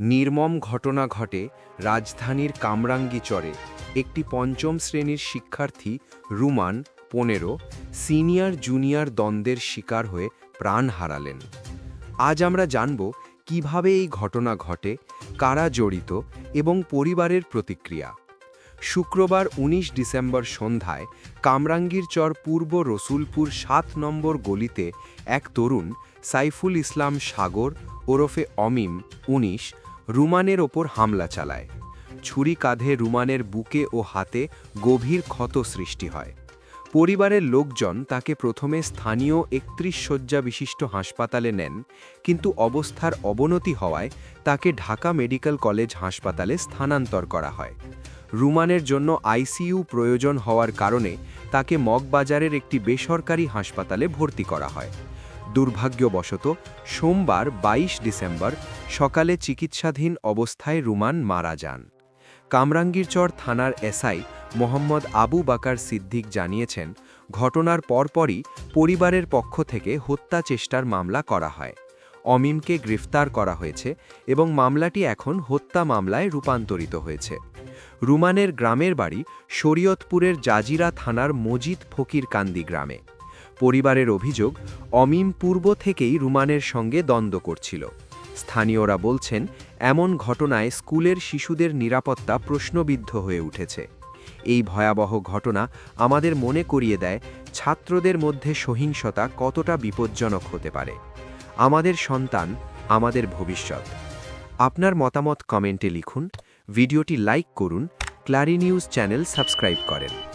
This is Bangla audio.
নির্মম ঘটনা ঘটে রাজধানীর কামরাঙ্গীচরে একটি পঞ্চম শ্রেণির শিক্ষার্থী রুমান, পনেরো, সিনিয়র জুনিয়র দ্বন্দ্বের শিকার হয়ে প্রাণ হারালেন। আজ আমরা জানব কীভাবে এই ঘটনা ঘটে, কারা জড়িত এবং পরিবারের প্রতিক্রিয়া। শুক্রবার ১৯ ডিসেম্বর সন্ধ্যায় কামরাঙ্গীর চর পূর্ব রসুলপুর সাত নম্বর গলিতে এক তরুণ সাইফুল ইসলাম সাগর ওরফে অমিম ১৯ রুমানের ওপর হামলা চালায়। ছুরি কাঁধে রুমানের বুকে ও হাতে গভীর ক্ষত সৃষ্টি হয়। পরিবারের লোকজন তাকে প্রথমে স্থানীয় একত্রিশ শয্যা বিশিষ্ট হাসপাতালে নেন, কিন্তু অবস্থার অবনতি হওয়ায় তাকে ঢাকা মেডিকেল কলেজ হাসপাতালে স্থানান্তর করা হয়। রুমানের জন্য আইসিইউ প্রয়োজন হওয়ার কারণে তাকে মগবাজারের একটি বেসরকারি হাসপাতালে ভর্তি করা হয়। দুর্ভাগ্যবশত, সোমবার ২২ ডিসেম্বর সকালে চিকিৎসাধীন অবস্থায় রুমান মারা যান। কামরাঙ্গীরচর থানার এসআই মোহাম্মদ আবু বাকার সিদ্দিক জানিয়েছেন, ঘটনার পরপরই পরিবারের পক্ষ থেকে হত্যা চেষ্টার মামলা করা হয়। অমিমকে গ্রেফতার করা হয়েছে এবং মামলাটি এখন হত্যা মামলায় রূপান্তরিত হয়েছে। রুমানের গ্রামের বাড়ি শরীয়তপুরের জাজিরা থানার মজিদ ফকির কান্দি গ্রামে। পরিবারের অভিযোগ, অমিম পূর্ব থেকেই রুমানের সঙ্গে দ্বন্দ্ব করছিল। স্থানীয়রা বলছেন, এমন ঘটনায় স্কুলের শিশুদের নিরাপত্তা প্রশ্নবিদ্ধ হয়ে উঠেছে। এই ভয়াবহ ঘটনা আমাদের মনে করিয়ে দেয়, ছাত্রদের মধ্যে সহিংসতা কতটা বিপজ্জনক হতে পারে। আমাদের সন্তান, আমাদের ভবিষ্যৎ। আপনার মতামত কমেন্টে লিখুন, ভিডিওটি লাইক করুন, ক্লারি নিউজ চ্যানেল সাবস্ক্রাইব করেন।